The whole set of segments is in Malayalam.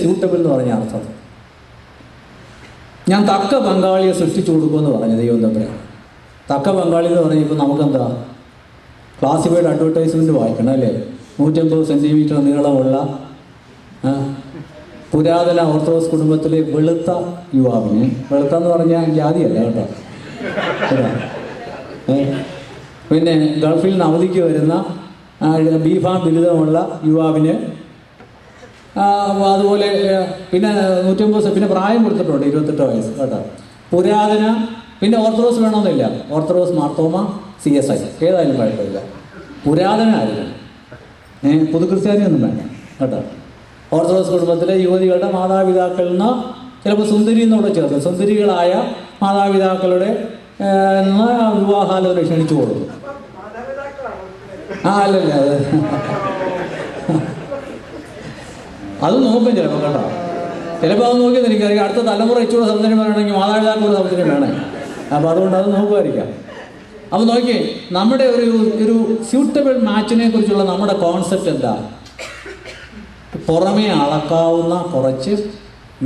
സ്യൂട്ടബിൾ എന്ന് പറഞ്ഞ അർത്ഥം. ഞാൻ തക്ക പങ്കാളിയെ സൃഷ്ടിച്ചു കൊടുക്കുമെന്ന് പറഞ്ഞു ദൈവം തമ്പുരാൻ തക്ക പങ്കാളി എന്ന് പറഞ്ഞപ്പോൾ നമുക്കെന്താ? ക്ലാസിഫൈഡ് അഡ്വർടൈസ്മെന്റ് വായിക്കണം അല്ലേ? നൂറ്റമ്പത് സെന്റിമീറ്റർ നീളമുള്ള പുരാതന ഓർത്തഡോക്സ് കുടുംബത്തിലെ വെളുത്ത യുവാവിന്. വെളുത്ത എന്ന് പറഞ്ഞാൽ ജാതിയല്ല കേട്ടോ? പിന്നെ ഗൾഫിൽ നിന്ന് അവധിക്ക് വരുന്ന ബീഫാം ബിരുദമുള്ള യുവാവിന് അതുപോലെ പിന്നെ നൂറ്റമ്പത് ദിവസം പിന്നെ പ്രായം കൊടുത്തിട്ടുണ്ട് ഇരുപത്തെട്ട് വയസ്സ് കേട്ടോ. പുരാതന പിന്നെ ഓർത്തഡോക്സ് വേണമെന്നില്ല. Orthodox Marthoma C S I ഏതായാലും കുഴപ്പമില്ല. പുരാതന ആയിരിക്കണം ഏ പുതുക്രിസ്ത്യാനിയൊന്നും വേണ്ട കേട്ടോ. ഓർത്തഡോക്സ് കുടുംബത്തിലെ യുവതികളുടെ മാതാപിതാക്കളിൽ നിന്ന് ചിലപ്പോൾ സുന്ദരി എന്നോട് ചേർത്ത് സുന്ദരികളായ മാതാപിതാക്കളുടെ വിവാഹാലോചന ക്ഷണിച്ചു കൊടുക്കും ആ അല്ലല്ല അത് അത് നോക്കും ചിലപ്പോൾ കേട്ടോ ചിലപ്പോൾ അത് നോക്കി എനിക്കറിയാം. അടുത്ത തലമുറ ഇച്ചിരി സൗന്ദര്യം വേണമെങ്കിൽ മാതാപിതാക്കളുടെ സൗന്ദര്യം വേണേ അപ്പോൾ അതുകൊണ്ട് അത് നോക്കുമായിരിക്കാം. അപ്പോൾ നോക്കിയേ നമ്മുടെ ഒരു ഒരു സ്യൂട്ടബിൾ മാച്ചിനെ കുറിച്ചുള്ള നമ്മുടെ കോൺസെപ്റ്റ് എന്താ? പുറമേ അളക്കാവുന്ന കുറച്ച്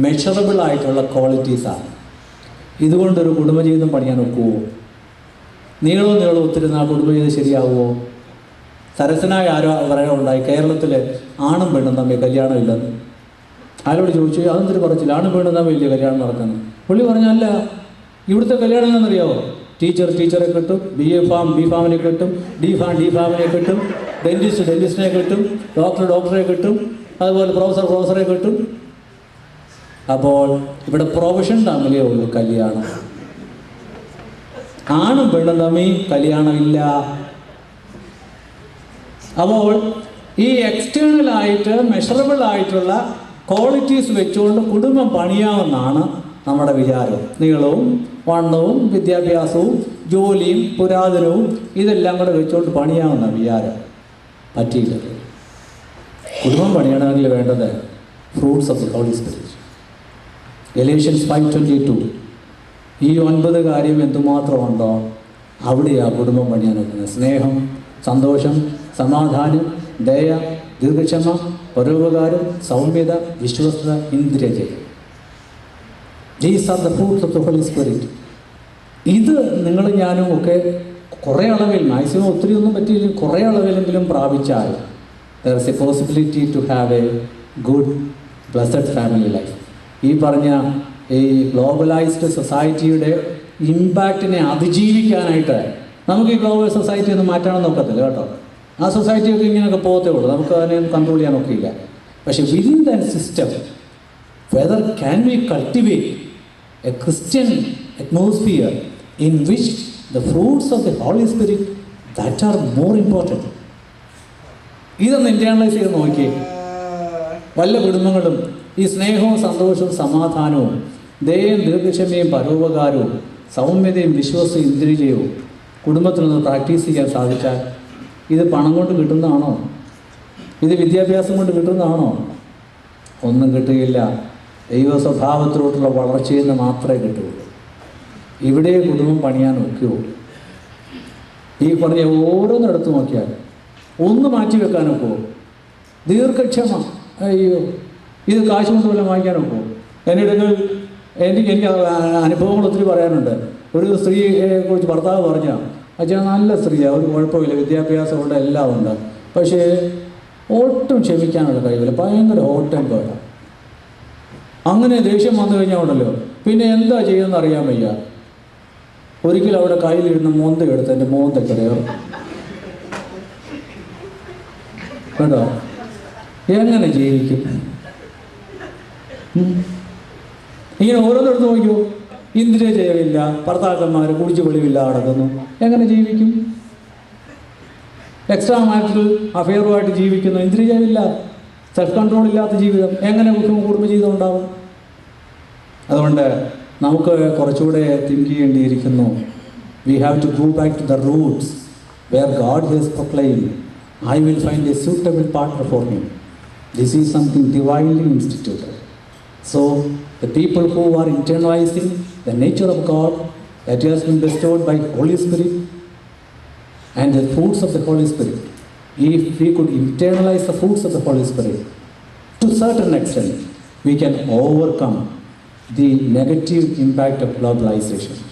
മെഷറബിൾ ആയിട്ടുള്ള ക്വാളിറ്റീസാണ് ഇതുകൊണ്ടൊരു കുടുംബജീവിതം പണിയാൻ ഒക്കുമോ നീളവും നീളവും ഒത്തിരുന്നാൽ കുടുംബജീവിതം ശരിയാവുമോ സരസനായ ആരോ പറയാനുണ്ടായി കേരളത്തിൽ ആണും പെണ്ണും തമ്മിൽ കല്യാണം ഇല്ലെന്ന് ആരോട് ചോദിച്ചു? അതെന്തൊരു പറച്ചില്ല ആണും പെണ്ണും തമ്മിൽ ഇല്ലേ കല്യാണം നടക്കുന്നു. പുള്ളി പറഞ്ഞല്ല ഇവിടുത്തെ കല്യാണം എന്നറിയാവോ ടീച്ചർ ടീച്ചറെ കിട്ടും ബി എ ഫാം ബി ഫാമിനെ കിട്ടും ഡി ഫാം ഡി ഫാമിനെ കിട്ടും ഡെന്റിസ്റ്റ് ഡെന്റിസ്റ്റിനെ കിട്ടും ഡോക്ടർ ഡോക്ടറെ കിട്ടും അതുപോലെ പ്രൊഫസർ പ്രൊഫസറെ കിട്ടും. അപ്പോൾ ഇവിടെ പ്രൊഫഷൻ തമ്മിലേ ഉള്ളൂ കല്യാണം. ആണും പെണ്ണും തമ്മിൽ കല്യാണമില്ല. അപ്പോൾ ഈ എക്സ്റ്റേണൽ ആയിട്ട് മെഷറബിൾ ആയിട്ടുള്ള ക്വാളിറ്റീസ് വെച്ചുകൊണ്ട് കുടുംബം പണിയാമെന്നാണ് നമ്മുടെ വിചാരം. നീളവും വണ്ണവും വിദ്യാഭ്യാസവും ജോലിയും പുരാതനവും ഇതെല്ലാം കൂടെ വെച്ചുകൊണ്ട് പണിയാമെന്ന വിചാരം. പറ്റിയില്ല. കുടുംബം പണിയണമെങ്കിൽ വേണ്ടത് fruits of holy spirit Galatians five twenty two ഈ ഒൻപത് കാര്യം എന്തുമാത്രമുണ്ടോ അവിടെയാണ് കുടുംബം പണിയാൻ സ്നേഹം സന്തോഷം സമാധാനം ദയ ദീർഘക്ഷമ പരോപകാരം സൗമ്യത വിശ്വസ്ത ഇന്ദ്രിയജയം ദ ഓഫ് ഹോളി സ്പിരിറ്റ് ഇത് നിങ്ങൾ ഞാനും ഒക്കെ കുറേ അളവിൽ മാക്സിമം ഒത്തിരി ഒന്നും പറ്റിയില്ല കുറേ അളവിലെങ്കിലും പ്രാപിച്ചാൽ there is a possibility to have a good blessed family life ഈ പറഞ്ഞ ഈ ഗ്ലോബലൈസ്ഡ് സൊസൈറ്റിയുടെ ഇമ്പാക്റ്റിനെ അതിജീവിക്കാനായിട്ട് നമുക്ക് ഈ ഗ്ലോബൽ സൊസൈറ്റി ഒന്നും മാറ്റാനൊന്നും നോക്കത്തില്ല കേട്ടോ. ആ സൊസൈറ്റിയൊക്കെ ഇങ്ങനെയൊക്കെ പോകത്തേ ഉള്ളൂ. നമുക്ക് അതിനെ കൺട്രോൾ ചെയ്യാൻ ഒക്കില്ല പക്ഷേ within that system whether can we cultivate a Christian atmosphere in which the fruits of the holy spirit that are more important ഇതൊന്ന് ഇന്റേണലൈസ് ചെയ്ത് നോക്കിയേ. വല്ല കുടുംബങ്ങളും ഈ സ്നേഹവും സന്തോഷവും സമാധാനവും ദയയും ദീർഘക്ഷമയും പരോപകാരവും സൗമ്യതയും വിശ്വാസവും ഇന്ദ്രിയവും കുടുംബത്തിൽ നിന്ന് പ്രാക്ടീസ് ചെയ്യാൻ സാധിച്ചാൽ ഇത് പണം കൊണ്ട് കിട്ടുന്നതാണോ? ഇത് വിദ്യാഭ്യാസം കൊണ്ട് കിട്ടുന്നതാണോ? ഒന്നും കിട്ടുകയില്ല. ദൈവ സ്വഭാവത്തിലോട്ടുള്ള വളർച്ചയിൽ നിന്ന് മാത്രമേ കിട്ടുകയുള്ളൂ. ഇവിടെ കുടുംബം പണിയാൻ ഒക്കെയുള്ളൂ ഈ പറഞ്ഞ ഓരോന്നിടത്ത് നോക്കിയാൽ ഒന്ന് മാറ്റി വെക്കാനൊക്കെ ദീർഘക്ഷമ അയ്യോ ഇത് കാശ് കൊണ്ട് വല്ലതും വാങ്ങിക്കാനൊക്കെ എന്റെ ഇടങ്ങളിൽ എനിക്ക് എനിക്ക് അനുഭവങ്ങൾ ഒത്തിരി പറയാനുണ്ട്. ഒരു സ്ത്രീയെ കുറിച്ച് ഭർത്താവ് പറഞ്ഞ അച്ഛാ നല്ല സ്ത്രീയാണ് ഒരു കുഴപ്പമില്ല. വിദ്യാഭ്യാസമുണ്ട് എല്ലാം ഉണ്ട്. പക്ഷേ ഒട്ടും ക്ഷമിക്കാനുള്ള കഴിവില്ല. ഭയങ്കര ഹോട്ട് ടെമ്പേർഡാണ് അങ്ങനെ ദേഷ്യം വന്നു കഴിഞ്ഞാൽ ഉണ്ടല്ലോ. പിന്നെ എന്താ ചെയ്യുമെന്ന് അറിയാൻ വയ്യ. ഒരിക്കലും അവിടെ കയ്യിലിരുന്ന് മോന്ത എടുത്ത് എന്റെ മോന്തൊക്കെ കയറും. കേട്ടോ? എങ്ങനെ ജീവിക്കും. ഇങ്ങനെ ഓരോന്നെടുത്ത് നോക്കിയോ ഇന്ദ്രിയ ജയമില്ല ഭർത്താക്കന്മാർ കുടിച്ചു വെളിവില്ല നടക്കുന്നു എങ്ങനെ ജീവിക്കും? എക്സ്ട്രാ മാരിറ്റൽ അഫെയറുമായിട്ട് ജീവിക്കുന്നു ഇന്ദ്രിയ ജയമില്ല സെൽഫ് കൺട്രോൾ ഇല്ലാത്ത ജീവിതം എങ്ങനെ കുടുംബ ജീവിതം ഉണ്ടാവും? അതുകൊണ്ട് നമുക്ക് കുറച്ചുകൂടെ think ചെയ്യേണ്ടിയിരിക്കുന്നു. We have to go back to the roots where God has proclaim I will find a suitable partner for me this is something divinely institute So, the people who are internalizing the nature of God that has been bestowed by Holy Spirit and the fruits of the Holy Spirit, if we could internalize the fruits of the Holy Spirit to certain extent, we can overcome the negative impact of globalization.